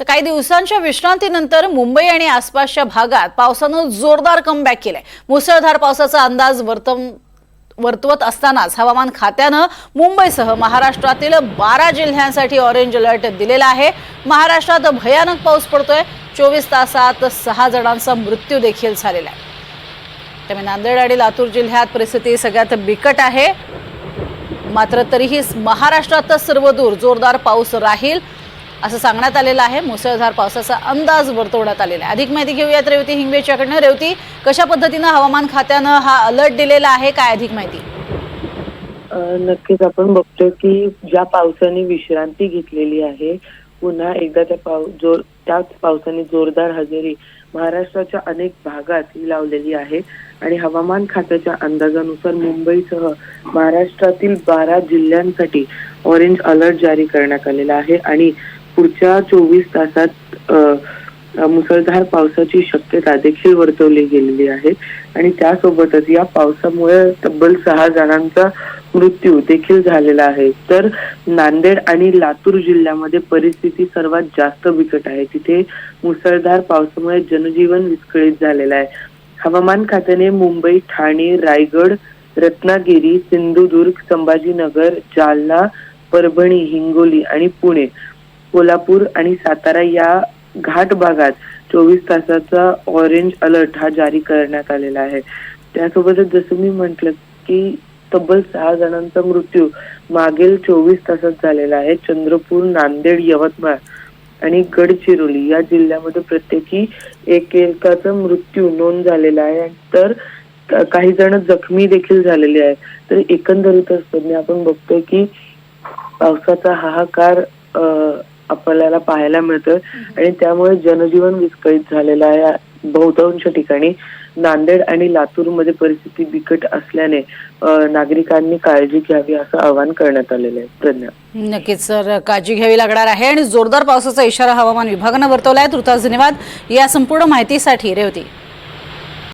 तर काही दिवसांच्या विश्रांतीनंतर मुंबई आणि आसपासच्या भागात पावसानं जोरदार कमबॅक केलंय. मुसळधार पावसाचा अंदाज वर्तव वर्तवत असतानाच हवामान खात्यानं मुंबईसह महाराष्ट्रातील बारा जिल्ह्यांसाठी ऑरेंज अलर्ट दिलेला आहे. महाराष्ट्रात भयानक पाऊस पडतोय. चोवीस तासात सहा जणांचा मृत्यू देखील झालेला आहे. त्यामुळे नांदेड आणि लातूर जिल्ह्यात परिस्थिती सगळ्यात बिकट आहे. मात्र तरीही महाराष्ट्रातच सर्वदूर जोरदार पाऊस राहील. असं सांगण्यात आलेलं आहे. मुसळधार पावसाचा अंदाज वर्तवण्यात आलेला आहे. अधिक माहिती घेऊयात रेवती हिंगवेच्याकडनं. रेवती कशा पद्धतीनं हवामान खात्यानं हा अलर्ट दिलेला आहे? काय अधिक माहिती? नक्कीच आपण बघतोय की ज्या पावसाने विश्रांती घेतलेली आहे पुन्हा एकदा त्या पाव जोर त्याच पावसाने जोरदार हजेरी महाराष्ट्राच्या अनेक भागात ही लावलेली आहे. आणि हवामान खात्याच्या अंदाजानुसार मुंबईसह महाराष्ट्रातील बारा जिल्ह्यांसाठी ऑरेंज अलर्ट जारी करण्यात आलेला आहे. आणि पुढच्या चोवीस तासात मुसळधार पावसाची शक्यता देखील वर्तवली गेलेली आहे. आणि त्यासोबतच या पावसामुळे तब्बल सहा जणांचा मृत्यू देखील झालेला आहे. तर नांदेड आणि लातूर जिल्ह्यामध्ये परिस्थिती सर्वात जास्त बिकट आहे. तिथे मुसळधार पावसामुळे जनजीवन विस्कळीत झालेलं आहे. हवामान खात्याने मुंबई ठाणे रायगड रत्नागिरी सिंधुदुर्ग संभाजीनगर जालना परभणी हिंगोली आणि पुणे कोल्हापूर आणि सातारा या घाट भागात चोवीस तासाचा ऑरेंज अलर्ट हा जारी करण्यात आलेला आहे. त्यासोबतच जसं मी म्हंटल की तब्बल सहा जणांचा मृत्यू मागील चोवीस तासात झालेला आहे. चंद्रपूर नांदेड यवतमाळ आणि गडचिरोली या जिल्ह्यामध्ये प्रत्येकी एक एकाचा मृत्यू नोंद झालेला आहे. तर काही जण जखमी देखील झालेले आहेत. तर एकंदरीतच आपण बघतोय की पावसाचा हाहाकार आपल्याला पाहायला मिळतोय. आणि त्यामुळे जनजीवन विस्कळीत झालेलं आहे. बहुतांश ठिकाणी नांदेड आणि लातूरमध्ये परिस्थिती बिकट असल्याने नागरिकांनी काळजी घ्यावी असं आवाहन करण्यात आलेलं आहे. प्रज्ञा. नक्कीच सर काळजी घ्यावी लागणार आहे आणि जोरदार पावसाचा इशारा हवामान विभागानं वर्तवला आहे धन्यवाद. या संपूर्ण माहितीसाठी रेवती.